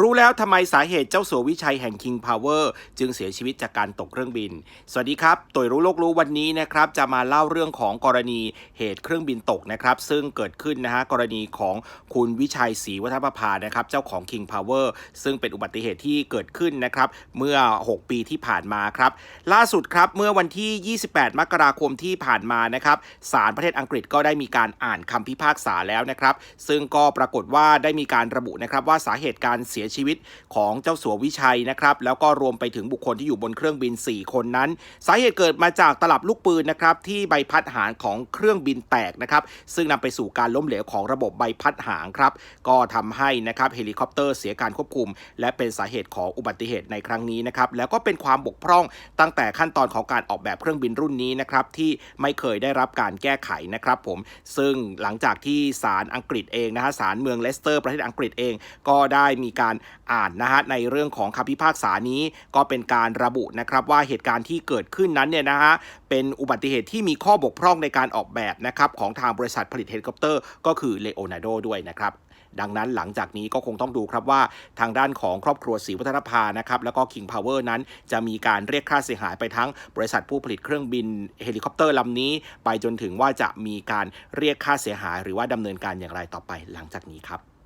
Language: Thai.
รู้แล้วทำไมสาเหตุเจ้าสัววิชัยแห่ง King Power จึงเสียชีวิตจากการตกเครื่องบิน สวัสดีครับตัวรู้โลกรู้วันนี้นะครับ จะมาเล่าเรื่องของกรณีเหตุเครื่องบินตกนะครับ ซึ่งเกิดขึ้นนะฮะกรณีของคุณวิชัยศรีวัฒนประภานะครับ เจ้าของ King Power ซึ่งเป็นอุบัติเหตุที่เกิดขึ้นนะครับ เมื่อ 6 ปีที่ผ่านมาครับ ล่าสุดครับเมื่อวันที่ 28 มกราคมที่ผ่านมานะครับศาลประเทศอังกฤษก็ได้มีการอ่านคำพิพากษาแล้วนะครับ ซึ่งก็ปรากฏว่าได้มีการระบุนะครับว่าสาเหตุการเสียชีวิตของเจ้าสัววิชัยนะครับ แล้วก็รวมไปถึงบุคคลที่อยู่บนเครื่องบิน 4 คนนั้น สาเหตุเกิดมาจากตลับลูกปืนนะครับที่ใบพัดหางของเครื่องบินแตกนะครับ ซึ่งนำไปสู่การล้มเหลวของระบบใบพัดหางครับ ก็ทำให้นะครับเฮลิคอปเตอร์เสียการควบคุม และเป็นสาเหตุของอุบัติเหตุในครั้งนี้นะครับ แล้วก็เป็นความบกพร่องตั้งแต่ขั้นตอนของการออกแบบเครื่องบินรุ่นนี้นะครับที่ไม่เคยได้รับการแก้ไขนะครับผม ซึ่งหลังจากที่ศาลอังกฤษเองนะฮะศาลเมืองเลสเตอร์ประเทศอังกฤษเองก็ได้มีการอ่านนะฮะในเรื่องของคำพิพากษานี้ก็เป็นการระบุนะครับว่าเหตุการณ์ที่เกิดขึ้นนั้นเนี่ยนะฮะเป็นอุบัติเหตุที่มีข้อบกพร่องในการออกแบบนะครับของทางบริษัทผลิตเฮลิคอปเตอร์ก็คือเลโอนาร์โดด้วยนะครับดังนั้นหลังจากนี้ก็คงต้องดูครับว่าทางด้านของครอบครัวศรีวัฒนภานะครับแล้วก็ King Power นั้นจะมีการเรียกค่าเสียหายไปทั้งบริษัทผู้ผลิตเครื่องบินเฮลิคอปเตอร์ลำนี้ ไปจนถึงว่าจะมีการเรียกค่าเสียหาย หรือว่าดำเนินการอย่างไรต่อไปหลังจากนี้ครับ